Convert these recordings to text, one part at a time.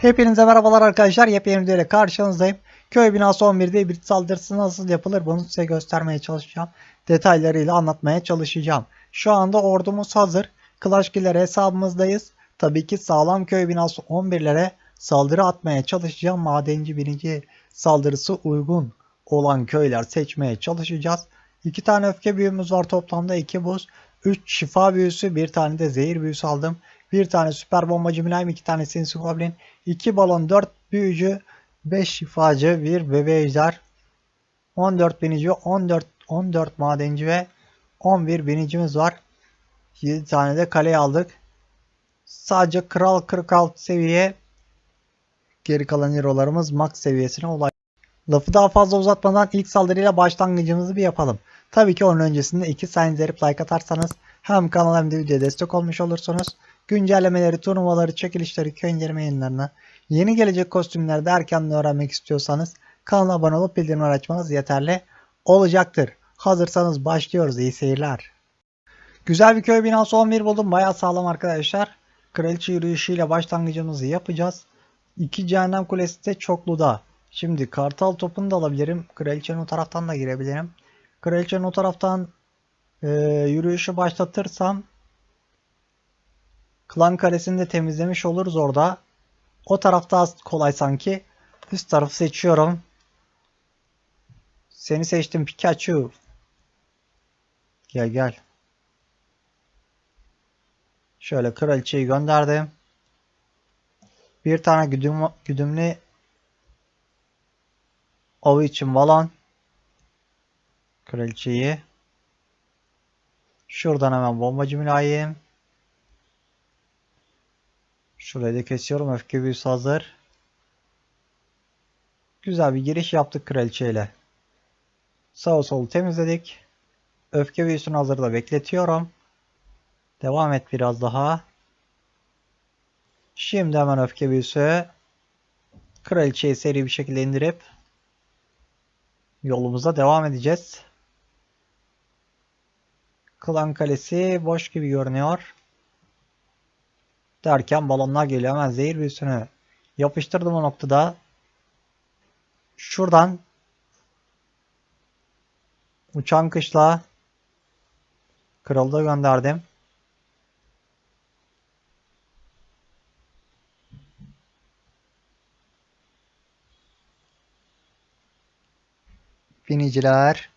Hepinize merhabalar arkadaşlar. Yepyeni videoyla karşınızdayım. Köy binası 11'de bir saldırısı nasıl yapılır bunu size göstermeye çalışacağım. Detaylarıyla anlatmaya çalışacağım. Şu anda ordumuz hazır. Clashkiller hesabımızdayız. Tabii ki sağlam köy binası 11'lere saldırı atmaya çalışacağım. Madenci birinci saldırısı uygun olan köyler seçmeye çalışacağız. İki tane öfke büyümüz var toplamda 2 buz. 3 şifa büyüsü, bir tane de zehir büyüsü aldım. Bir tane süper bombacı mülayim, iki tane sinsi goblin, iki balon, 4 büyücü, 5 şifacı, bir bebe ejder, 14 binici, 14 14 madenci ve 11 binicimiz var. 7 tane de kale aldık. Sadece kral 46 seviye geri kalan hero'larımız max seviyesine ulaştı. Lafı daha fazla uzatmadan ilk saldırıyla başlangıcımızı bir yapalım. Tabii ki onun öncesinde iki sayın verip like atarsanız hem kanala hem de videoya destek olmuş olursunuz. Güncellemeleri, turnuvaları, çekilişleri, köy inceleme yayınlarını, yeni gelecek kostümleri de erkenden öğrenmek istiyorsanız kanala abone olup bildirimleri açmanız yeterli olacaktır. Hazırsanız başlıyoruz. İyi seyirler. Güzel bir köy binası 11 buldum. Bayağı sağlam arkadaşlar. Kraliçe yürüyüşüyle başlangıcımızı yapacağız. İki cehennem kulesi de çokluda. Şimdi kartal topunu da alabilirim. Kraliçenin o taraftan da girebilirim. Kraliçenin o taraftan e, yürüyüşü başlatırsam klan karesini de temizlemiş oluruz orada. O tarafta az kolay sanki. Üst tarafı seçiyorum. Seni seçtim Pikachu. Gel gel. Şöyle kraliçeyi gönderdim. Bir tane güdüm, güdümlü avı için balon. Kraliçeyi. Şuradan hemen bombacı mülayim. Şurayı da kesiyorum. Öfke büyüsü hazır. Güzel bir giriş yaptık kraliçeyle. Sağ solu temizledik. Öfke büyüsünü hazırda bekletiyorum. Devam et biraz daha. Şimdi hemen öfke büyüsü. Kraliçeyi seri bir şekilde indirip yolumuza devam edeceğiz. Klan kalesi boş gibi görünüyor. Derken balonlar geliyor. Hemen zehir büyüsünü yapıştırdım o noktada. Şuradan uçan kışla kralı da gönderdim. Biniciler.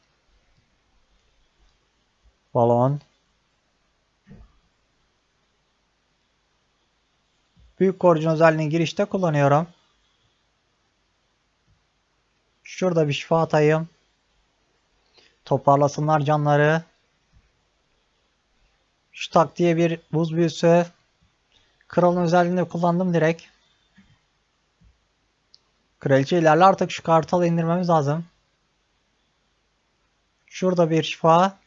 Balon. Büyük korcun özelliğini girişte kullanıyorum. Şurada bir şifa atayım. Toparlasınlar canları. Şu taktiğe bir buz büyüsü. Kralın özelliğini kullandım direkt. Kraliçe ilerle artık şu kartalı indirmemiz lazım. Şurada bir şifa.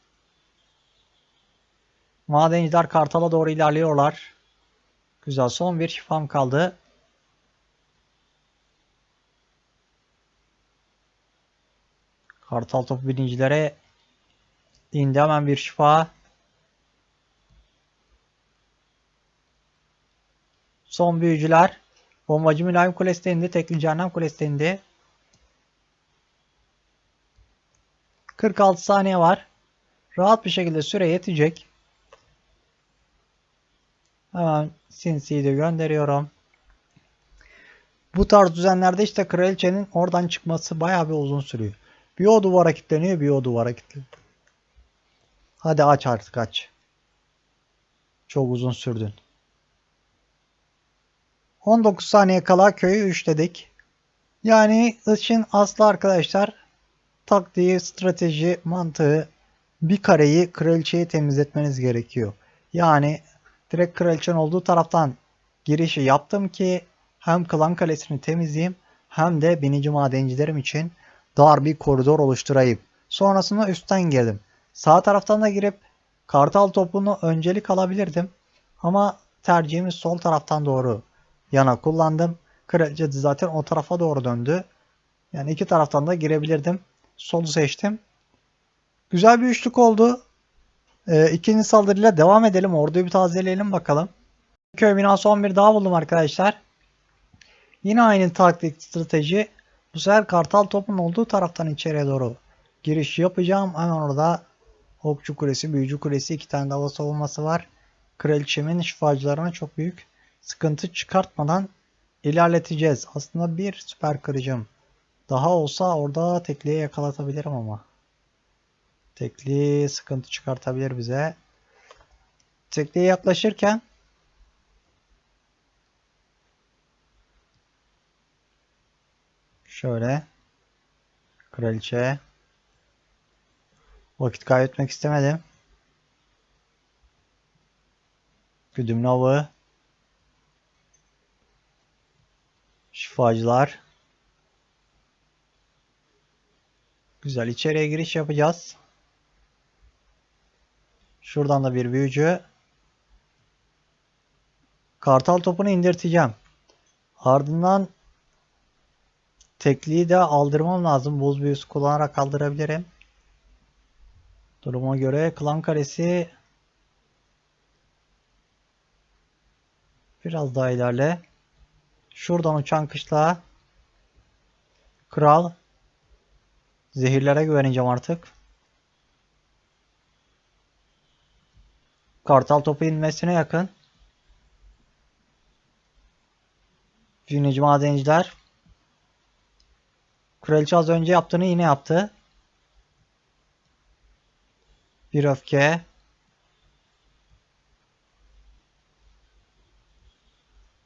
Madenciler kartala doğru ilerliyorlar. Güzel son bir şifam kaldı. Kartal topu birincilere indi hemen bir şifa. Son büyücüler. Bombacı mülayim kulesi indi. Tekli cehennem kulesi indi. 46 saniye var. Rahat bir şekilde süre yetecek. Hemen Sinsi'yi de gönderiyorum. Bu tarz düzenlerde işte kraliçenin oradan çıkması bayağı bir uzun sürüyor. Bir o duvara kilitleniyor bir o duvara kilitleniyor. Hadi aç artık aç. Çok uzun sürdün. 19 saniye kala köyü üçledik. Yani için aslı arkadaşlar taktiği, strateji, mantığı bir kareyi kraliçeyi temizletmeniz gerekiyor. Yani direkt kraliçenin olduğu taraftan girişi yaptım ki hem klan kalesini temizleyeyim hem de binici madencilerim için dar bir koridor oluşturayım. Sonrasında üstten girdim. Sağ taraftan da girip kartal topunu öncelik alabilirdim. Ama tercihimiz sol taraftan doğru yana kullandım. Kraliçe zaten o tarafa doğru döndü. Yani iki taraftan da girebilirdim. Solu seçtim. Güzel bir üçlük oldu. Ee, ikinci saldırıyla devam edelim. Orduyu bir tazeleyelim bakalım. Köy binası 11 daha buldum arkadaşlar. Yine aynı taktik strateji. Bu sefer kartal topun olduğu taraftan içeriye doğru giriş yapacağım. Hemen orada okçu kulesi, büyücü kulesi iki tane de hava savunması var. Kraliçemin şifacılarına çok büyük sıkıntı çıkartmadan ilerleteceğiz. Aslında bir süper kırıcım daha olsa orada tekliğe yakalatabilirim ama. Tekli sıkıntı çıkartabilir bize. Tekliğe yaklaşırken şöyle kraliçe vakit kaybetmek istemedim. Güdümlü avı şifacılar Güzel içeriye giriş yapacağız. Şuradan da bir büyücü. Kartal topunu indirteceğim. Ardından tekliği de aldırmam lazım. Buz büyüsü kullanarak aldırabilirim. Duruma göre klan karesi biraz daha ilerle. Şuradan uçan kışla kral Zehirlere güveneceğim artık. Kartal topu inmesine yakın. Cinici madenciler. Kraliçe az önce yaptığını yine yaptı. Bir öfke.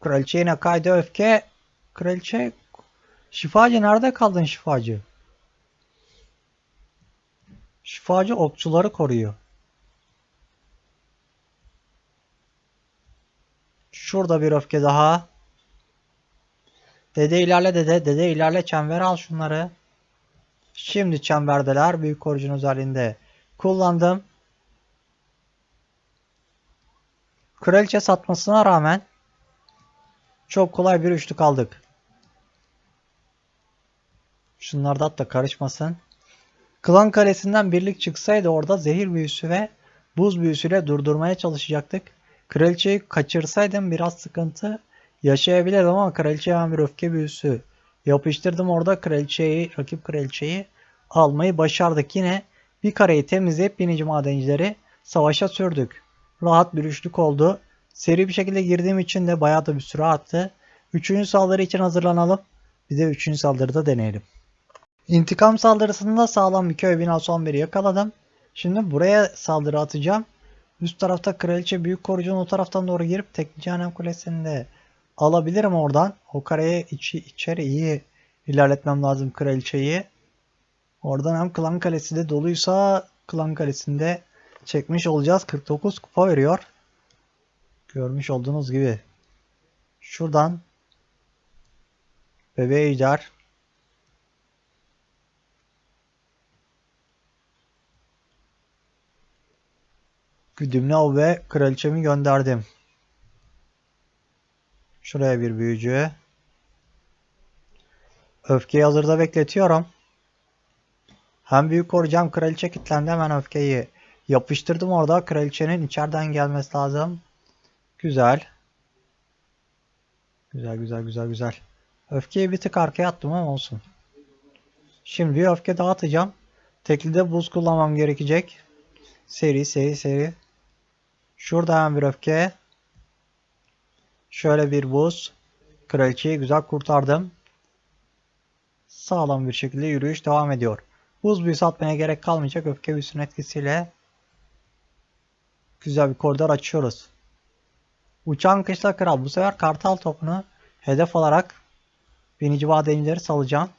Kraliçe yine kaydı öfke. Kraliçe şifacı nerede kaldın şifacı? Şifacı okçuları koruyor. Şurada bir öfke daha. Dede ilerle dede. Dede ilerle çember al şunları. Şimdi çemberdeler. Büyük korucun özelliğinde kullandım. Kraliçe satmasına rağmen çok kolay bir üçlük aldık. Şunlar da karışmasın. Klan kalesinden birlik çıksaydı orada zehir büyüsü ve buz büyüsüyle durdurmaya çalışacaktık. Kraliçeyi kaçırsaydım biraz sıkıntı yaşayabilirdim ama kraliçeye ben bir öfke büyüsü yapıştırdım orada kraliçeyi, rakip kraliçeyi almayı başardık. Yine bir kareyi temizleyip binici madencileri savaşa sürdük. Rahat bir üçlük oldu. Seri bir şekilde girdiğim için de bayağı da bir süre attı. Üçüncü saldırı için hazırlanalım. Bir de üçüncü saldırıda deneyelim. İntikam saldırısında sağlam bir köy binası 11'i yakaladım. Şimdi buraya saldırı atacağım. Üst tarafta kraliçe büyük korucunun o taraftan doğru girip tekli cehennem kulesini de alabilirim oradan. O kareye içi, içeri iyi ilerletmem lazım kraliçeyi. Oradan hem klan kalesi de doluysa klan kalesinde çekmiş olacağız. 49 kupa veriyor. Görmüş olduğunuz gibi. Şuradan bebeği ejder Güdümlü av ve kraliçemi gönderdim. Şuraya bir büyücü. Öfkeyi hazırda bekletiyorum. Hem büyük koruyacağım kraliçe kilitlendi hemen öfkeyi. Yapıştırdım orada. Kraliçenin içeriden gelmesi lazım. Güzel. Güzel güzel güzel güzel. Öfkeyi bir tık arkaya attım ama olsun. Şimdi bir öfke dağıtacağım. Teklide buz kullanmam gerekecek. Seri seri seri. Şurada hemen bir öfke. Şöyle bir buz. Kraliçeyi güzel kurtardım. Sağlam bir şekilde yürüyüş devam ediyor. Buz büyüsü atmaya gerek kalmayacak. Öfke büyüsünün etkisiyle güzel bir koridor açıyoruz. Uçan kışla kral. Bu sefer kartal topunu hedef alarak binici madencileri salacağım.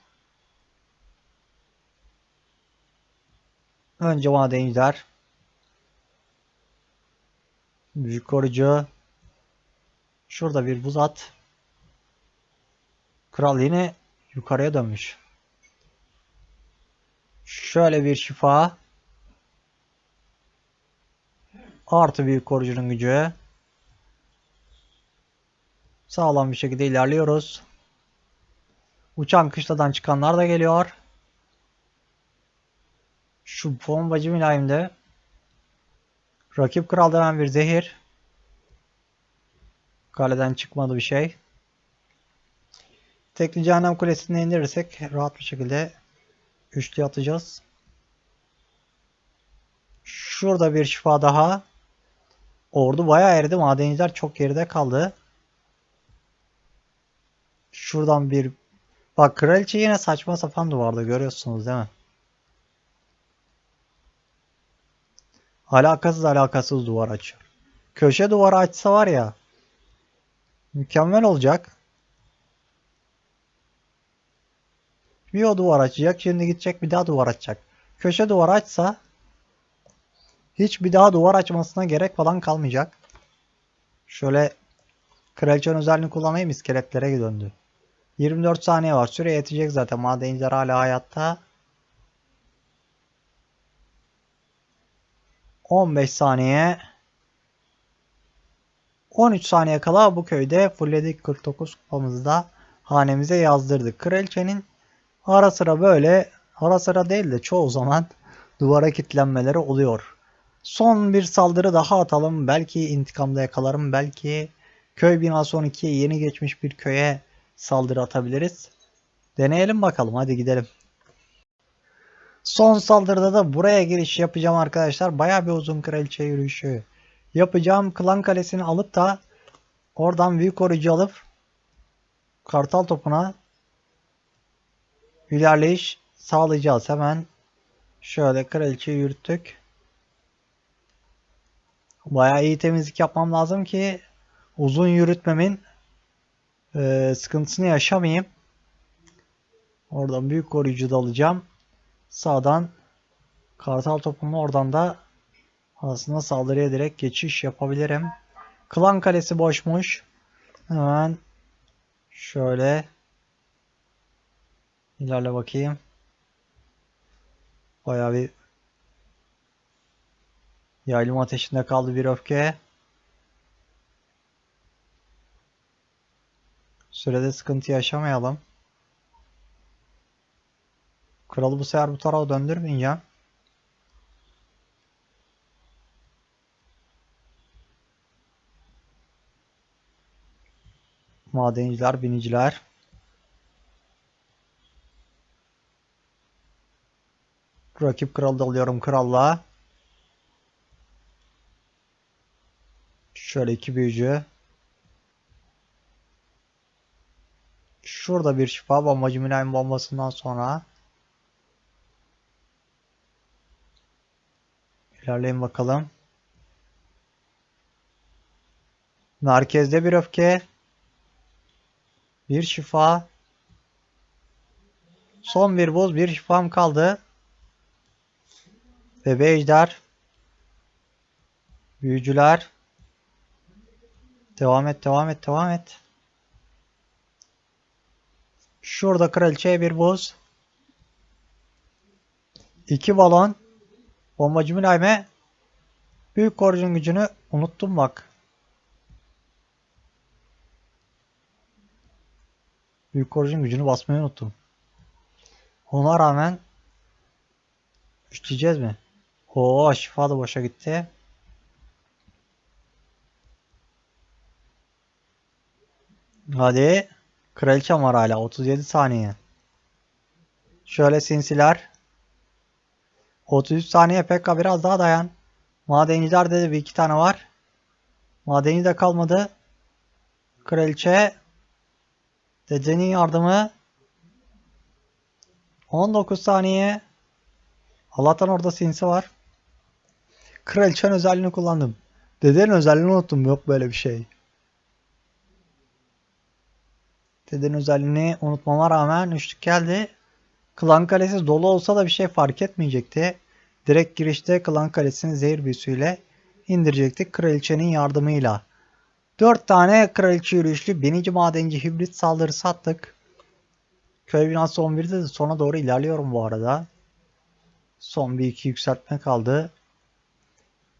Önce madenciler Büyük korucu. Şurada bir buz at. Kral yine yukarıya dönmüş. Şöyle bir şifa. Artı büyük korucunun gücü. Sağlam bir şekilde ilerliyoruz. Uçan kışladan çıkanlar da geliyor. Şu bombacı mülayimde Rakip kral hemen bir zehir. Kaleden çıkmadı bir şey. Tekli cehennem kulesini indirirsek rahat bir şekilde üçlü atacağız. Şurada bir şifa daha. Ordu bayağı eridi. Madenciler çok geride kaldı. Şuradan bir Bak kraliçe yine saçma sapan duvarda görüyorsunuz değil mi? Alakasız alakasız duvar açıyor. Köşe duvarı açsa var ya mükemmel olacak. Bir o duvar açacak. Şimdi gidecek bir daha duvar açacak. Köşe duvar açsa hiç bir daha duvar açmasına gerek falan kalmayacak. Şöyle kraliçenin özelliğini kullanayım iskeletlere döndü. 24 saniye var. Süre yetecek zaten. Madenciler hala hayatta. 15 saniye. 13 saniye kala bu köyde fullledik 49 kupamızı da hanemize yazdırdık. Kraliçenin ara sıra böyle ara sıra değil de çoğu zaman duvara kilitlenmeleri oluyor. Son bir saldırı daha atalım. Belki intikamda yakalarım. Belki köy binası 12'ye yeni geçmiş bir köye saldırı atabiliriz. Deneyelim bakalım. Hadi gidelim. Son saldırıda da buraya giriş yapacağım arkadaşlar. Baya bir uzun kraliçe yürüyüşü yapacağım. Klan kalesini alıp da oradan büyük koruyucu alıp kartal topuna ilerleyiş sağlayacağız. Hemen şöyle kraliçeyi yürüttük. Baya iyi temizlik yapmam lazım ki uzun yürütmemin e, sıkıntısını yaşamayayım. Oradan büyük koruyucu da alacağım. Sağdan kartal topunu oradan da aslında saldırıya direkt geçiş yapabilirim. Klan kalesi boşmuş. Hemen şöyle ilerle bakayım. Bayağı bir yaylım ateşinde kaldı bir öfke. Sürede sıkıntı yaşamayalım. Kralı bu sefer bu tarafa döndürmeyeceğim. Madenciler, biniciler. Rakip kralı da alıyorum kralla. Şöyle iki büyücü. Şurada bir şifa bombacı mülayim bombasından sonra. İlerleyin bakalım. Merkezde bir öfke. Bir şifa. Son bir boz bir şifam kaldı. Bebe ejder. Büyücüler. Devam et devam et devam et. Şurada kraliçeye bir buz. İki balon. Bombacı mülayime. Büyük koruyucunun gücünü unuttum bak. Büyük koruyucunun gücünü basmayı unuttum. Ona rağmen üçleyeceğiz mi? Oo şifa da boşa gitti. Hadi. Kraliçem var hala. 37 saniye. Şöyle sinsiler. 33 saniye Pekka biraz daha dayan. Madenciler de bir iki tane var. Madeni de kalmadı. Kraliçe. Dedenin yardımı. 19 saniye. Allah'tan orada sinsi var. Kraliçenin özelliğini kullandım. Dedenin özelliğini unuttum. Yok böyle bir şey. Dedenin özelliğini unutmama rağmen üçlük geldi. Klan kalesi dolu olsa da bir şey fark etmeyecekti. Direkt girişte klan kalesini zehir büyüsüyle indirecektik kraliçenin yardımıyla. 4 tane kraliçe yürüyüşlü binici madenci hibrit saldırısı attık. Köy binası 11'de de sona doğru ilerliyorum bu arada. Son bir iki yükseltme kaldı.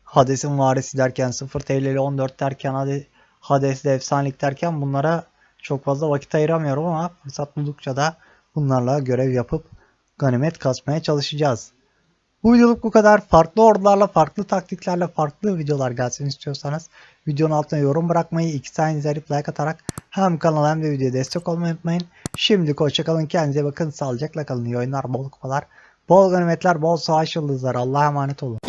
Hades'in varisi derken 0 TL'li 14 derken hadi Hades'de efsanelik derken bunlara çok fazla vakit ayıramıyorum ama fırsat buldukça da bunlarla görev yapıp ganimet kasmaya çalışacağız. Bu videoluk bu kadar. Farklı ordularla, farklı taktiklerle, farklı videolar gelsin istiyorsanız videonun altına yorum bırakmayı, iki tane izleyip like atarak hem kanala hem de videoya destek olmayı unutmayın. Şimdi hoşçakalın, kendinize bakın, sağlıcakla kalın. İyi oyunlar, bol kupalar, bol ganimetler, bol savaş yıldızları. Allah'a emanet olun.